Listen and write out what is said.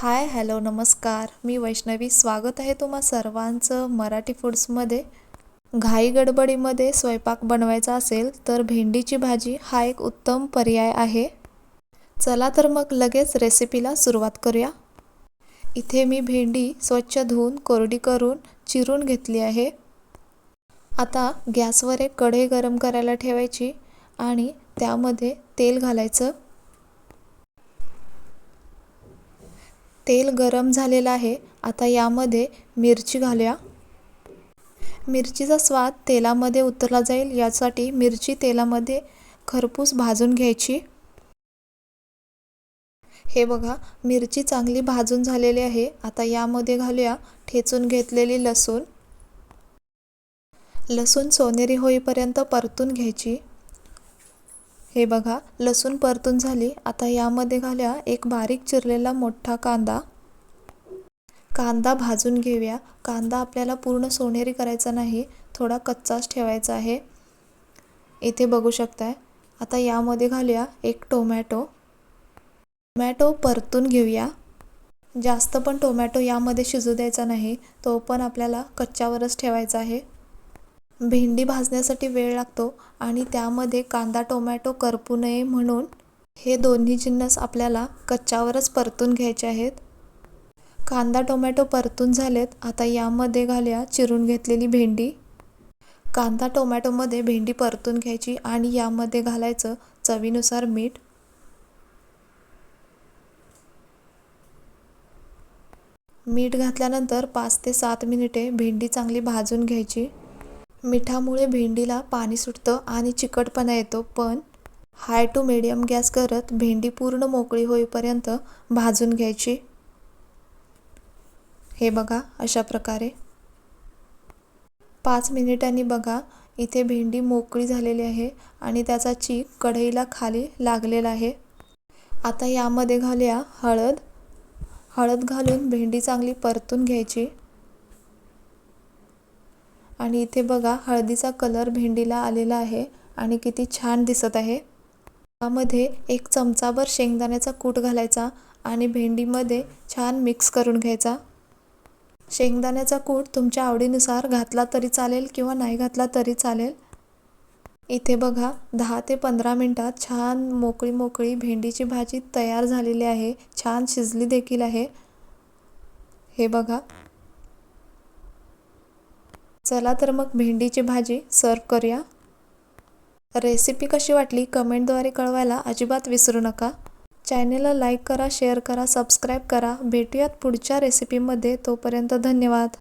Hi hello नमस्कार. मी वैष्णवी. स्वागत आहे तुम्हा सर्वांचं मराठी फूड्समध्ये. घाई गडबडीमध्ये स्वयंपाक बनवायचा असेल तर भेंडीची भाजी हा एक उत्तम पर्याय आहे. चला तर मग लगेच रेसिपीला सुरुवात करूया. इथे मी भेंडी स्वच्छ धुवून कोरडी करून चिरून घेतली आहे. आता गॅसवर एक कढई गरम करायला ठेवायची आणि त्यामध्ये तेल घालायचं. तेल गरम झालेलं आहे. आता यामध्ये मिरची घालूया. मिरचीचा स्वाद तेलामध्ये उतरला जाईल. यासाठी मिरची तेलामध्ये खरपूस भाजून घ्यायची. हे बघा मिरची चांगली भाजून झालेली आहे. आता यामध्ये घालूया ठेचून घेतलेली लसूण. लसूण सोनेरी होईपर्यंत परतून घ्यायची. हे बघा लसूण परतून झाली. आता यामध्ये घालूया एक बारीक चिरलेला मोठा कांदा. कांदा भाजून घेऊया. कांदा आपल्याला पूर्ण सोनेरी करायचा नाही थोडा कच्चाच ठेवायचा आहे. इथे बघू शकताय. आता यामध्ये घालूया एक टोमॅटो. टोमॅटो परतून घेऊया. जास्त पण टोमॅटो यामध्ये शिजू द्यायचा नाही तो पण आपल्याला कच्च्यावरच ठेवायचा आहे. भेंडी भाजण्यासाठी वेळ लागतो आणि त्यामध्ये कांदा टोमॅटो करपू नये म्हणून हे दोन्ही जिन्नस आपल्याला कच्च्यावरच परतून घ्यायचे आहेत. कांदा टोमॅटो परतून झालेत. आता यामध्ये घालूया चिरून घेतलेली भेंडी. कांदा टोमॅटोमध्ये भेंडी परतून घ्यायची आणि यामध्ये घालायचं चवीनुसार मीठ. मीठ घातल्यानंतर पाच ते सात मिनिटे भेंडी चांगली भाजून घ्यायची. मिठामुळे भेंडीला पाणी सुटतं आणि चिकटपणा येतो पण हाय टू मिडियम गॅस करत भेंडी पूर्ण मोकळी होईपर्यंत भाजून घ्यायची. हे बघा अशा प्रकारे. पाच मिनिटांनी बघा इथे भेंडी मोकळी झालेली आहे आणि त्याचा चीक कढईला खाली लागलेला आहे. आता यामध्ये घालूया हळद. हळद घालून भेंडी चांगली परतून घ्यायची. आणि इथे बघा हळदीचा कलर भेंडीला आलेला आहे आणि किती छान दिसत आहे. त्यामध्ये एक चमचाभर शेंगदाण्याचा कूट घालायचा आणि भेंडीमध्ये छान मिक्स करून घ्यायचा. शेंगदाण्याचा कूट तुमच्या आवडीनुसार घातला तरी चालेल किंवा नाही घातला तरी चालेल. इथे बघा दहा ते पंधरा मिनटात छान मोकळी मोकळी भेंडीची भाजी तयार झालेली आहे. छान शिजली देखील आहे. हे बघा चला तर मग भेंडीची भाजी सर्व करूया. रेसिपी कशी वाटली कमेंटद्वारे कळवायला अजिबात विसरू नका. चॅनेलला लाईक करा शेअर करा सबस्क्राईब करा. भेटूयात पुढच्या रेसिपीमध्ये. तोपर्यंत धन्यवाद.